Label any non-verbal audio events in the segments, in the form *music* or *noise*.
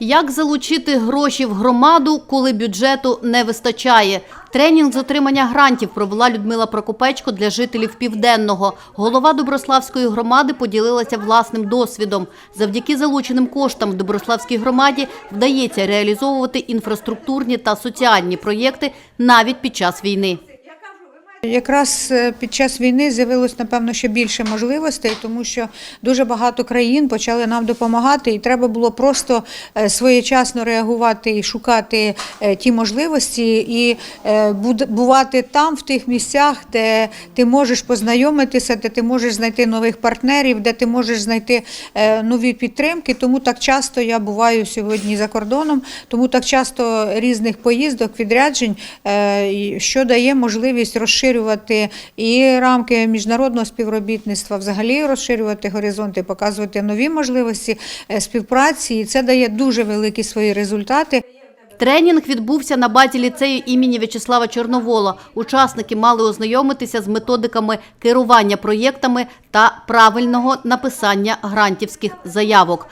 Як залучити гроші в громаду, коли бюджету не вистачає? Тренінг з отримання грантів провела Людмила Прокопечко для жителів Південного. Голова Доброславської громади поділилася власним досвідом. Завдяки залученим коштам в Доброславській громаді вдається реалізовувати інфраструктурні та соціальні проєкти навіть під час війни. Якраз е, під час війни з'явилось напевно ще більше можливостей, тому що дуже багато країн почали нам допомагати, і треба було просто е, своєчасно реагувати і шукати е, ті можливості, і бувати там, в тих місцях, де ти можеш познайомитися, де ти можеш знайти нових партнерів, де ти можеш знайти нові підтримки. Тому так часто я буваю сьогодні за кордоном, тому так часто різних поїздок, відряджень, що дає можливість розширювати і рамки міжнародного співробітництва, взагалі розширювати горизонти, показувати нові можливості е, співпраці. І це дає дуже великі свої результати. Тренінг відбувся на базі ліцею імені В'ячеслава Чорновола. Учасники мали ознайомитися з методиками керування проєктами та правильного написання грантівських заявок.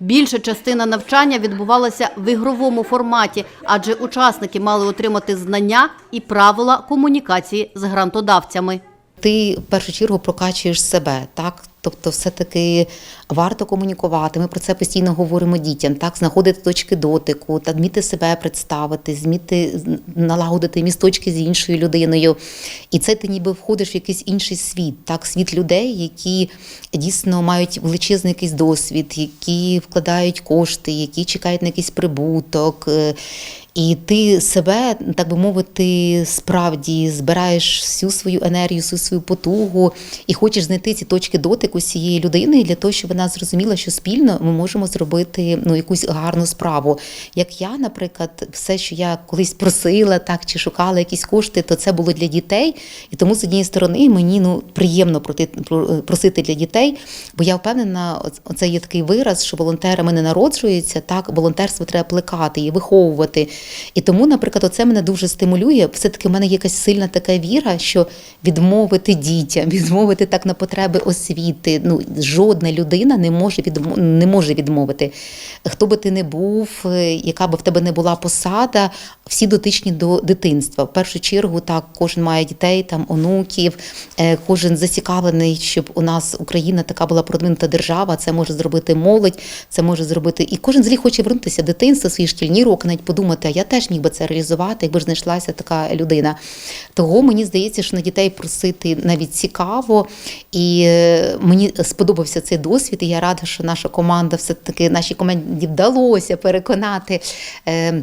Більша частина навчання відбувалася в ігровому форматі, адже учасники мали отримати знання і правила комунікації з грантодавцями. Ти в першу чергу прокачуєш себе, так? Тобто, все-таки варто комунікувати. Ми про це постійно говоримо дітям, так, знаходити точки дотику, та вміти себе представити, зміти налагодити місточки з іншою людиною. І це ти ніби входиш в якийсь інший світ, так, світ людей, які дійсно мають величезний якийсь досвід, які вкладають кошти, які чекають на якийсь прибуток. І ти себе, так би мовити, справді збираєш всю свою енергію, всю свою потугу і хочеш знайти ці точки дотику цієї людини для того, щоб вона зрозуміла, що спільно ми можемо зробити ну, якусь гарну справу. Як я, наприклад, все, що я колись просила, так чи шукала якісь кошти, то це було для дітей. І тому з однієї сторони мені ну приємно просити для дітей, бо я впевнена, оце є такий вираз, що волонтерами не народжуються, так волонтерство треба плекати і виховувати. І тому, наприклад, оце мене дуже стимулює. Все-таки в мене якась сильна така віра, що відмовити дітям, *laughs* відмовити так на потреби освіти. Ну, жодна людина не може відмо- не може відмовити. Хто би ти не був, е, яка би в тебе не була посада, всі дотичні до дитинства. В першу чергу, так, кожен має дітей, там онуків, е, кожен зацікавлений, щоб у нас Україна така була продвинута держава. Це може зробити молодь, це може зробити. І кожен з них хоче вернутися в дитинство, свої шкільні роки, навіть подумати, я теж міг би це реалізувати, якби ж знайшлася така людина. Того мені здається, що на дітей просити навіть цікаво. І е, мені сподобався цей досвід. І я рада, що наша команда все-таки нашій команді вдалося переконати. е,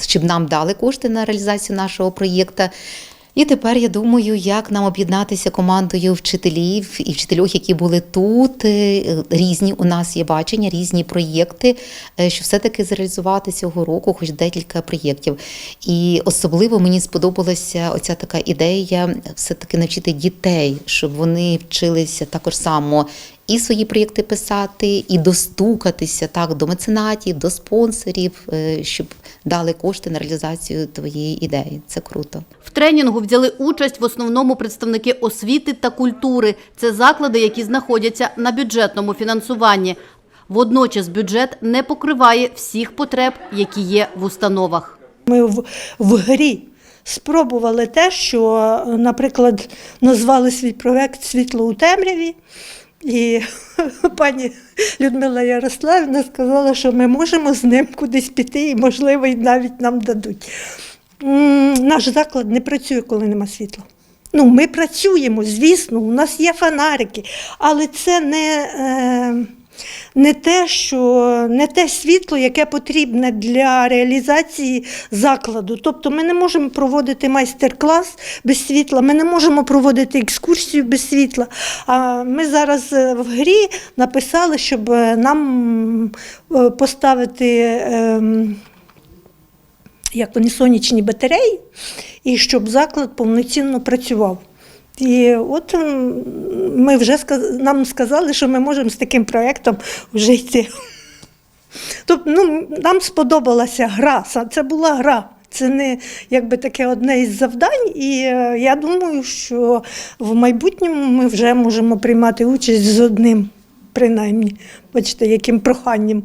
щоб нам дали кошти на реалізацію нашого проєкту. І тепер я думаю, як нам об'єднатися командою вчителів і вчителів, які були тут. Е, Різні у нас є бачення, різні проєкти, е, що все-таки зреалізувати цього року, хоч декілька проєктів. І особливо мені сподобалася оця така ідея все-таки навчити дітей, щоб вони вчилися також само і свої проєкти писати, і достукатися так до меценатів, до спонсорів, е, щоб дали кошти на реалізацію твоєї ідеї. Це круто. В тренінгу взяли участь в основному представники освіти та культури. Це заклади, які знаходяться на бюджетному фінансуванні. Водночас бюджет не покриває всіх потреб, які є в установах. Ми в, в грі спробували те, що, наприклад, назвали свій проект Світло у темряві. І *laughs* пані Людмила Ярославівна сказала, що ми можемо з ним кудись піти, і, можливо, навіть нам дадуть. Наш заклад не працює, коли нема світла. Ну, ми працюємо, звісно, у нас є фонарики, але це не, е, не те, що не те світло, яке потрібне для реалізації закладу. Тобто ми не можемо проводити майстер-клас без світла, ми не можемо проводити екскурсію без світла. А ми зараз е, в грі написали, щоб е, нам е, поставити. ем, як вони сонячні батареї, і щоб заклад повноцінно працював. І от ми вже нам сказали, що ми можемо з таким проєктом вже йти. Тобто ну, нам сподобалася гра, це була гра. Це не якби таке одне із завдань, і е, я думаю, що в майбутньому ми вже можемо приймати участь з одним, принаймні, бачите, яким проханням.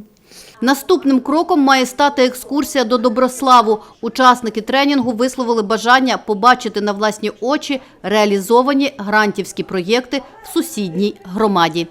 Наступним кроком має стати екскурсія до Доброславу. Учасники тренінгу висловили бажання побачити на власні очі реалізовані грантівські проєкти в сусідній громаді.